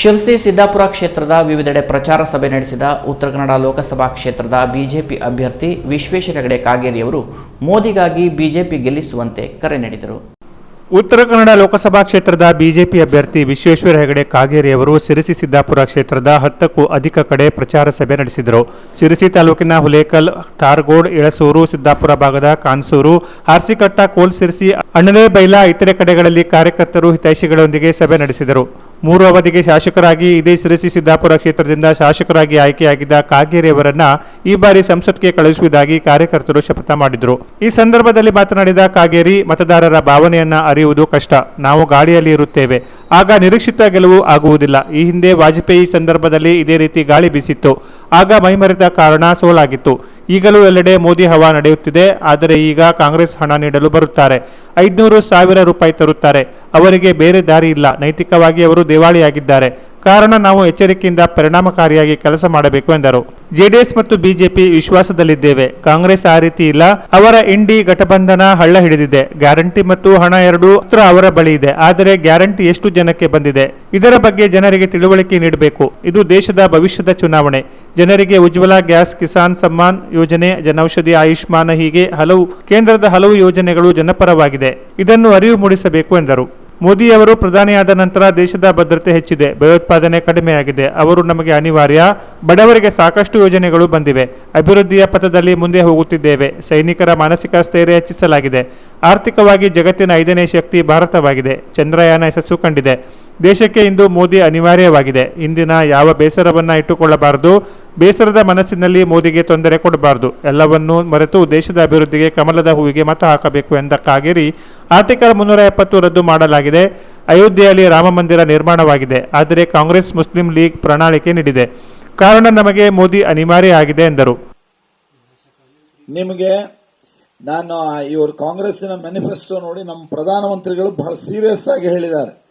ಶಿರ್ಸಿ ಸಿದ್ದಾಪುರ ಕ್ಷೇತ್ರದ ವಿವಿಧೆಡೆ ಪ್ರಚಾರ ಸಭೆ ನಡೆಸಿದ ಉತ್ತರ ಕನ್ನಡ ಲೋಕಸಭಾ ಕ್ಷೇತ್ರದ ಬಿಜೆಪಿ ಅಭ್ಯರ್ಥಿ ವಿಶ್ವೇಶ್ವರ ಹೆಗಡೆ ಕಾಗೇರಿಯವರು ಮೋದಿಗಾಗಿ ಬಿಜೆಪಿ ಗೆಲ್ಲಿಸುವಂತೆ ಕರೆ ನೀಡಿದರು. ಉತ್ತರ ಕನ್ನಡ ಲೋಕಸಭಾ ಕ್ಷೇತ್ರದ ಬಿಜೆಪಿ ಅಭ್ಯರ್ಥಿ ವಿಶ್ವೇಶ್ವರ ಹೆಗಡೆ ಕಾಗೇರಿ ಅವರು ಸಿರಿಸಿ ಸಿದ್ದಾಪುರ ಕ್ಷೇತ್ರದ ಹತ್ತಕ್ಕೂ ಅಧಿಕ ಕಡೆ ಪ್ರಚಾರ ಸಭೆ ನಡೆಸಿದರು. ಸಿರಿಸಿ ತಾಲೂಕಿನ ಹುಲೇಕಲ್, ತಾರ್ಗೋಡ್, ಇಳಸೂರು, ಸಿದ್ದಾಪುರ ಭಾಗದ ಕಾನ್ಸೂರು, ಹಾರ್ಸಿಕಟ್ಟ ಕೋಲ್ಸಿರಿಸಿ ಅಣ್ಣನೇ ಬೈಲ ಇತರೆ ಕಡೆಗಳಲ್ಲಿ ಕಾರ್ಯಕರ್ತರು ಹಿತೈಷಿಗಳೊಂದಿಗೆ ಸಭೆ ನಡೆಸಿದರು. ಮೂರು ಅವಧಿಗೆ ಶಾಸಕರಾಗಿ ಇದೇ ಶಿರಸಿ ಸಿದ್ದಾಪುರ ಕ್ಷೇತ್ರದಿಂದ ಶಾಸಕರಾಗಿ ಆಯ್ಕೆಯಾಗಿದ್ದ ಕಾಗೇರಿ ಅವರನ್ನ ಈ ಬಾರಿ ಸಂಸತ್ಗೆ ಕಳುಹಿಸುವುದಾಗಿ ಕಾರ್ಯಕರ್ತರು ಶಪಥ ಮಾಡಿದರು. ಈ ಸಂದರ್ಭದಲ್ಲಿ ಮಾತನಾಡಿದ ಕಾಗೇರಿ, ಮತದಾರರ ಭಾವನೆಯನ್ನ ಅರಿಯುವುದು ಕಷ್ಟ. ನಾವು ಗಾಳಿಯಲ್ಲಿ ಇರುತ್ತೇವೆ. ಆಗ ನಿರೀಕ್ಷಿತ ಗೆಲುವು ಆಗುವುದಿಲ್ಲ. ಈ ಹಿಂದೆ ವಾಜಪೇಯಿ ಸಂದರ್ಭದಲ್ಲಿ ಇದೇ ರೀತಿ ಗಾಳಿ ಬೀಸಿತ್ತು. ಆಗ ಮೈಮರೆತ ಕಾರಣ ಸೋಲಾಗಿತ್ತು. ಈಗಲೂ ಎಲ್ಲೆಡೆ ಮೋದಿ ಹವಾ ನಡೆಯುತ್ತಿದೆ. ಆದರೆ ಈಗ ಕಾಂಗ್ರೆಸ್ ಹಣ ನೀಡಲು ಬರುತ್ತಾರೆ. ಐದುನೂರು ಸಾವಿರ ರೂಪಾಯಿ ತರುತ್ತಾರೆ. ಅವರಿಗೆ ಬೇರೆ ದಾರಿ ಇಲ್ಲ. ನೈತಿಕವಾಗಿ ಅವರು ದಿವಾಳಿಯಾಗಿದ್ದಾರೆ. ಕಾರಣ ನಾವು ಎಚ್ಚರಿಕೆಯಿಂದ ಪರಿಣಾಮಕಾರಿಯಾಗಿ ಕೆಲಸ ಮಾಡಬೇಕು ಎಂದರು. ಜೆಡಿಎಸ್ ಮತ್ತು ಬಿಜೆಪಿ ವಿಶ್ವಾಸದಲ್ಲಿದ್ದೇವೆ. ಕಾಂಗ್ರೆಸ್ ಆ ರೀತಿ ಇಲ್ಲ. ಅವರ ಇಂಡಿ ಗಠಬಂಧನ ಹಳ್ಳ ಹಿಡಿದಿದೆ. ಗ್ಯಾರಂಟಿ ಮತ್ತು ಹಣ ಎರಡು ಅಸ್ತ್ರ ಅವರ ಬಳಿ ಇದೆ. ಆದರೆ ಗ್ಯಾರಂಟಿ ಎಷ್ಟು ಜನಕ್ಕೆ ಬಂದಿದೆ? ಇದರ ಬಗ್ಗೆ ಜನರಿಗೆ ತಿಳುವಳಿಕೆ ನೀಡಬೇಕು. ಇದು ದೇಶದ ಭವಿಷ್ಯದ ಚುನಾವಣೆ. ಜನರಿಗೆ ಉಜ್ವಲ ಗ್ಯಾಸ್ ಕಿಸಾನ್ ಸಮ್ಮಾನ್ ಯೋಜನೆ, ಜನೌಷಧಿ ಆಯುಷ್ಮಾನ ಹೀಗೆ ಹಲವು ಕೇಂದ್ರದ ಹಲವು ಯೋಜನೆಗಳು ಜನಪರವಾಗಿದೆ. ಇದನ್ನು ಅರಿವು ಮೂಡಿಸಬೇಕು ಎಂದರು. ಮೋದಿ ಅವರು ಪ್ರಧಾನಿಯಾದ ನಂತರ ದೇಶದ ಭದ್ರತೆ ಹೆಚ್ಚಿದೆ, ಭಯೋತ್ಪಾದನೆ ಕಡಿಮೆಯಾಗಿದೆ. ಅವರು ನಮಗೆ ಅನಿವಾರ್ಯ. ಬಡವರಿಗೆ ಸಾಕಷ್ಟು ಯೋಜನೆಗಳು ಬಂದಿವೆ. ಅಭಿವೃದ್ಧಿಯ ಪಥದಲ್ಲಿ ಮುಂದೆ ಹೋಗುತ್ತಿದ್ದೇವೆ. ಸೈನಿಕರ ಮಾನಸಿಕ ಸ್ಥೈರ್ಯ ಹೆಚ್ಚಿಸಲಾಗಿದೆ. ಆರ್ಥಿಕವಾಗಿ ಜಗತ್ತಿನ ಐದನೇ ಶಕ್ತಿ ಭಾರತವಾಗಿದೆ. ಚಂದ್ರಯಾನ ಯಶಸ್ಸು ಕಂಡಿದೆ. ದೇಶಕ್ಕೆ ಇಂದು ಮೋದಿ ಅನಿವಾರ್ಯವಾಗಿದೆ. ಇಂದಿನ ಯಾವ ಬೇಸರವನ್ನ ಇಟ್ಟುಕೊಳ್ಳಬಾರದು, ಬೇಸರದ ಮನಸ್ಸಿನಲ್ಲಿ ಮೋದಿಗೆ ತೊಂದರೆ ಕೊಡಬಾರದು. ಎಲ್ಲವನ್ನೂ ಮರೆತು ದೇಶದ ಅಭಿವೃದ್ಧಿಗೆ ಕಮಲದ ಹೂವಿಗೆ ಮತ ಹಾಕಬೇಕು ಎಂದ ಕಾಗೇರಿ ಆರ್ಟಿಕಲ್ ಮುನ್ನೂರ ಎಪ್ಪತ್ತು ರದ್ದು ಮಾಡಲಾಗಿದೆ. ಅಯೋಧ್ಯೆಯಲ್ಲಿ ರಾಮ ಮಂದಿರ ನಿರ್ಮಾಣವಾಗಿದೆ. ಆದರೆ ಕಾಂಗ್ರೆಸ್ ಮುಸ್ಲಿಂ ಲೀಗ್ ಪ್ರಣಾಳಿಕೆ ನೀಡಿದೆ. ಕಾರಣ ನಮಗೆ ಮೋದಿ ಅನಿವಾರ್ಯ ಆಗಿದೆ ಎಂದರು. ನಿಮಗೆ ನಾನು ಇವರು ಕಾಂಗ್ರೆಸ್ಸಿನ ಮ್ಯಾನಿಫೆಸ್ಟೋ ನೋಡಿ ನಮ್ಮ ಪ್ರಧಾನಮಂತ್ರಿಗಳು ಬಹಳ ಸೀರಿಯಸ್ ಆಗಿ ಹೇಳಿದ್ದಾರೆ.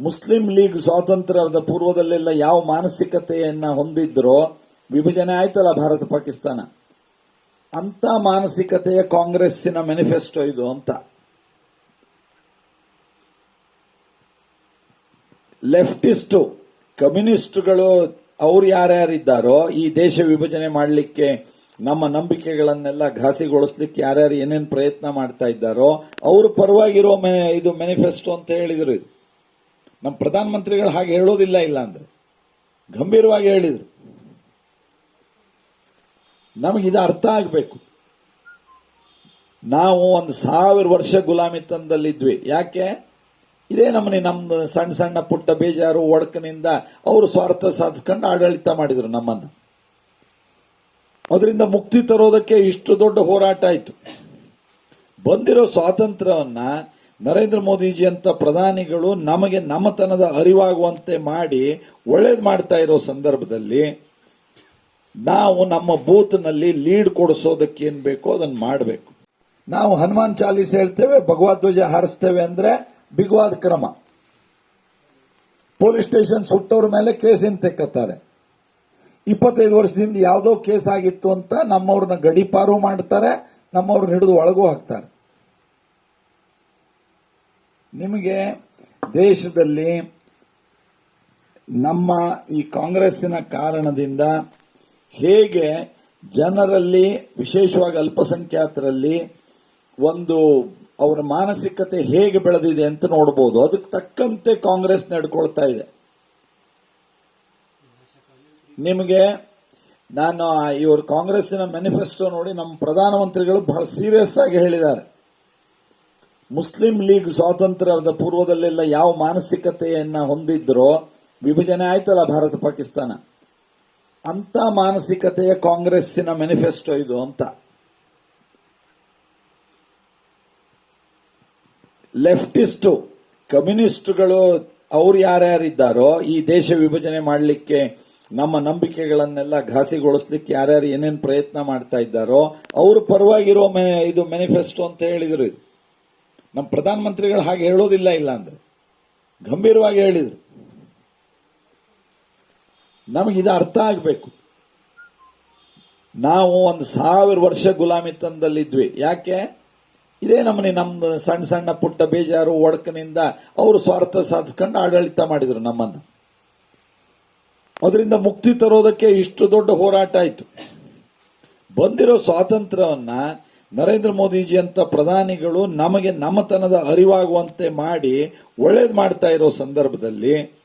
ಮುಸ್ಲಿಂ ಲೀಗ್ ಸ್ವಾತಂತ್ರ್ಯದ ಪೂರ್ವದಲ್ಲೆಲ್ಲ ಯಾವ ಮಾನಸಿಕತೆಯನ್ನು ಹೊಂದಿದ್ರೋ ವಿಭಜನೆ ಆಯ್ತಲ್ಲ ಭಾರತ ಪಾಕಿಸ್ತಾನ. ಅಂಥ ಮಾನಸಿಕತೆಯ ಕಾಂಗ್ರೆಸ್ಸಿನ ಮ್ಯಾನಿಫೆಸ್ಟೋ ಇದು ಅಂತ. ಲೆಫ್ಟಿಸ್ಟು ಕಮ್ಯುನಿಸ್ಟ್ಗಳು ಅವ್ರು ಯಾರ್ಯಾರಿದ್ದಾರೋ ಈ ದೇಶ ವಿಭಜನೆ ಮಾಡಲಿಕ್ಕೆ ನಮ್ಮ ನಂಬಿಕೆಗಳನ್ನೆಲ್ಲ ಘಾಸಿಗೊಳಿಸ್ಲಿಕ್ಕೆ ಯಾರ್ಯಾರು ಏನೇನು ಪ್ರಯತ್ನ ಮಾಡ್ತಾ ಇದ್ದಾರೋ ಅವ್ರ ಪರವಾಗಿರೋ ಮೆ ಇದು ಮೆನಿಫೆಸ್ಟೋ ಅಂತ ಹೇಳಿದ್ರು ಇದು. ನಮ್ಮ ಪ್ರಧಾನಮಂತ್ರಿಗಳು ಹಾಗೆ ಹೇಳೋದಿಲ್ಲ ಇಲ್ಲ ಅಂದ್ರೆ. ಗಂಭೀರವಾಗಿ ಹೇಳಿದ್ರು. ನಮಗೆ ಇದು ಅರ್ಥ ಆಗಬೇಕು. ನಾವು ಒಂದು ಸಾವಿರ ವರ್ಷ ಗುಲಾಮಿತನದಲ್ಲಿದ್ವಿ ಯಾಕೆ? ಇದೇ ನಮ್ಮನೆ ನಮ್ಮ ಸಣ್ಣ ಸಣ್ಣ ಪುಟ್ಟ ಬೇಜಾರು, ಒಡಕನಿಂದ ಅವರು ಸ್ವಾರ್ಥ ಸಾಧಿಸ್ಕೊಂಡು ಆಡಳಿತ ಮಾಡಿದ್ರು ನಮ್ಮನ್ನ. ಅದರಿಂದ ಮುಕ್ತಿ ತರೋದಕ್ಕೆ ಇಷ್ಟು ದೊಡ್ಡ ಹೋರಾಟ ಆಯಿತು. ಬಂದಿರೋ ಸ್ವಾತಂತ್ರ್ಯವನ್ನ ನರೇಂದ್ರ ಮೋದಿಜಿ ಅಂತ ಪ್ರಧಾನಿಗಳು ನಮಗೆ ನಮ್ಮತನದ ಅರಿವಾಗುವಂತೆ ಮಾಡಿ ಒಳ್ಳೇದು ಮಾಡ್ತಾ ಇರೋ ಸಂದರ್ಭದಲ್ಲಿ ನಾವು ನಮ್ಮ ಬೂತ್ನಲ್ಲಿ ಲೀಡ್ ಕೊಡಿಸೋದಕ್ಕೆ ಏನು ಬೇಕೋ ಅದನ್ನ ಮಾಡಬೇಕು. ನಾವು ಹನುಮಾನ್ ಚಾಲೀಸ್ ಹೇಳ್ತೇವೆ ಭಗವದ್ವಜ ಹಾರಿಸ್ತೇವೆ ಅಂದ್ರೆ ಬಿಗುವಾದ ಕ್ರಮ. ಪೊಲೀಸ್ ಸ್ಟೇಷನ್ ಸುಟ್ಟವ್ರ ಮೇಲೆ ಕೇಸಿನ ತೆಕ್ಕತ್ತಾರೆ ಇಪ್ಪತ್ತೈದು ವರ್ಷದಿಂದ ಯಾವುದೋ ಕೇಸ್ ಆಗಿತ್ತು ಅಂತ ನಮ್ಮವ್ರನ್ನ ಗಡಿಪಾರು ಮಾಡ್ತಾರೆ, ನಮ್ಮವ್ರನ್ನ ಹಿಡಿದು ಒಳಗೂ ಹಾಕ್ತಾರೆ. ನಿಮಗೆ ದೇಶದಲ್ಲಿ ನಮ್ಮ ಈ ಕಾಂಗ್ರೆಸ್ಸಿನ ಕಾರಣದಿಂದ ಹೇಗೆ ಜನರಲ್ಲಿ, ವಿಶೇಷವಾಗಿ ಅಲ್ಪಸಂಖ್ಯಾತರಲ್ಲಿ, ಒಂದು ಅವರ ಮಾನಸಿಕತೆ ಹೇಗೆ ಬೆಳೆದಿದೆ ಅಂತ ನೋಡ್ಬೋದು. ಅದಕ್ಕೆ ತಕ್ಕಂತೆ ಕಾಂಗ್ರೆಸ್ ನಡ್ಕೊಳ್ತಾ ಇದೆ. ನಿಮಗೆ ನಾನು ಇವರು ಕಾಂಗ್ರೆಸ್ಸಿನ ಮ್ಯಾನಿಫೆಸ್ಟೋ ನೋಡಿ ನಮ್ಮ ಪ್ರಧಾನಮಂತ್ರಿಗಳು ಬಹಳ ಸೀರಿಯಸ್ ಆಗಿ ಹೇಳಿದ್ದಾರೆ. ಮುಸ್ಲಿಂ ಲೀಗ್ ಸ್ವಾತಂತ್ರ್ಯದ ಪೂರ್ವದಲ್ಲೆಲ್ಲ ಯಾವ ಮಾನಸಿಕತೆಯನ್ನು ಹೊಂದಿದ್ರೋ ವಿಭಜನೆ ಆಯ್ತಲ್ಲ ಭಾರತ ಪಾಕಿಸ್ತಾನ. ಅಂಥ ಮಾನಸಿಕತೆಯ ಕಾಂಗ್ರೆಸ್ಸಿನ ಮ್ಯಾನಿಫೆಸ್ಟೋ ಇದು ಅಂತ. ಲೆಫ್ಟಿಸ್ಟು ಕಮ್ಯುನಿಸ್ಟ್ಗಳು ಅವ್ರು ಯಾರ್ಯಾರಿದ್ದಾರೋ ಈ ದೇಶ ವಿಭಜನೆ ಮಾಡಲಿಕ್ಕೆ ನಮ್ಮ ನಂಬಿಕೆಗಳನ್ನೆಲ್ಲ ಘಾಸಿಗೊಳಿಸ್ಲಿಕ್ಕೆ ಯಾರ್ಯಾರು ಏನೇನು ಪ್ರಯತ್ನ ಮಾಡ್ತಾ ಇದ್ದಾರೋ ಅವರು ಪರವಾಗಿರೋ ಮೆ ಇದು ಮೆನಿಫೆಸ್ಟೋ ಅಂತ ಹೇಳಿದರು ಇದು. ನಮ್ಮ ಪ್ರಧಾನಮಂತ್ರಿಗಳು ಹಾಗೆ ಹೇಳೋದಿಲ್ಲ ಇಲ್ಲ ಅಂದ್ರೆ. ಗಂಭೀರವಾಗಿ ಹೇಳಿದರು. ನಮಗೆ ಇದು ಅರ್ಥ ಆಗಬೇಕು. ನಾವು ಒಂದು ಸಾವಿರ ವರ್ಷ ಗುಲಾಮಿತನದಲ್ಲಿದ್ವಿ ಯಾಕೆ? ಇದೇ ನಮ್ಮನೆ ನಮ್ಮ ಸಣ್ಣ ಸಣ್ಣ ಪುಟ್ಟ ಬೇಜಾರು, ಒಡಕನಿಂದ ಅವರು ಸ್ವಾರ್ಥ ಸಾಧಿಸ್ಕೊಂಡು ಆಡಳಿತ ಮಾಡಿದರು ನಮ್ಮನ್ನ. ಅದರಿಂದ ಮುಕ್ತಿ ತರೋದಕ್ಕೆ ಇಷ್ಟು ದೊಡ್ಡ ಹೋರಾಟ ಆಯ್ತು. ಬಂದಿರೋ ಸ್ವಾತಂತ್ರ್ಯವನ್ನ ನರೇಂದ್ರ ಮೋದಿಜಿ ಅಂತ ಪ್ರಧಾನಿಗಳು ನಮಗೆ ನಮ್ಮತನದ ಅರಿವಾಗುವಂತೆ ಮಾಡಿ ಒಳ್ಳೇದು ಮಾಡ್ತಾ ಇರೋ ಸಂದರ್ಭದಲ್ಲಿ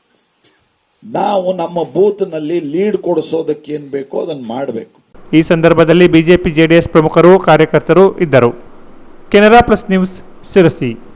ನಾವು ನಮ್ಮ ಬೂತ್ನಲ್ಲಿ ಲೀಡ್ ಕೊಡಿಸೋದಕ್ಕೆ ಏನು ಬೇಕೋ ಅದನ್ನ ಮಾಡಬೇಕು. ಈ ಸಂದರ್ಭದಲ್ಲಿ ಬಿಜೆಪಿ ಜೆಡಿಎಸ್ ಪ್ರಮುಖರು, ಕಾರ್ಯಕರ್ತರು ಇದ್ದರು. Canara plus news Sirsi.